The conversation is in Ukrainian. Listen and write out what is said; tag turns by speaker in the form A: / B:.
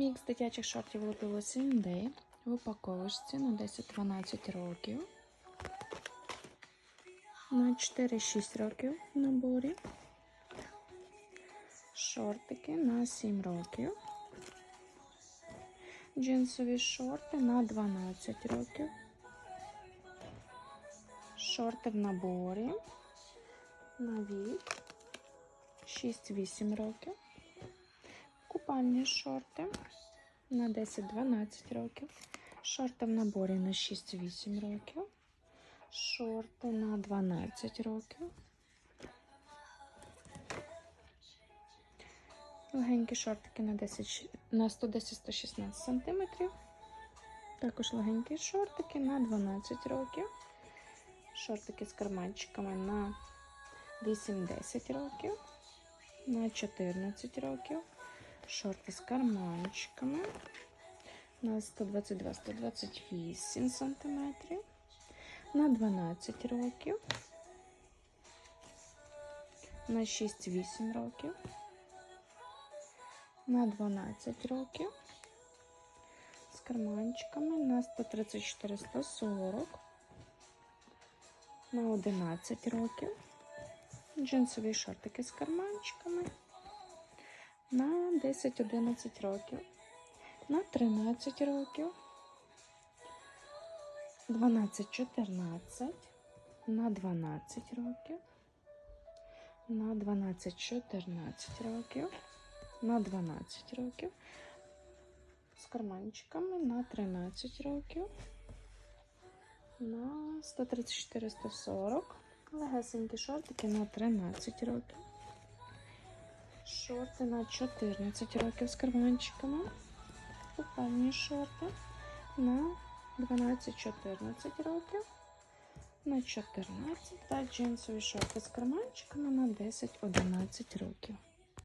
A: Мікс дитячих шортів Лупіло Day в упаковочці на 10-12 років. На 4-6 років в наборі. Шортики на 7 років. Джинсові шорти на 12 років. Шорти в наборі на вік 6-8 років. Купальні шорти на 10-12 років. Шорти в наборі на 6-8 років. Шорти на 12 років. Легенькі шортики на 10, на 110-116 см. Також легенькі шортики на 12 років. Шортики з карманчиками на 8-10 років, на 14 років. Шорти з карманчиками. На 122-128 см, на 12 років, на 6-8 років, на 12 років, з карманчиками. На 134-140, на 11 років, джинсові шортики з карманчиками на 10-11 років, на 13 років, 12-14, на 12 років, на 12-14 років, на 12 років, з карманчиками на 13 років, на 134-140, легесенькі шортики на 13 років. Шорти на 14 років з карманчиками. Купальні шорти на 12-14 років. На 14 та джинсові шорти з карманчиками на 10-11 років.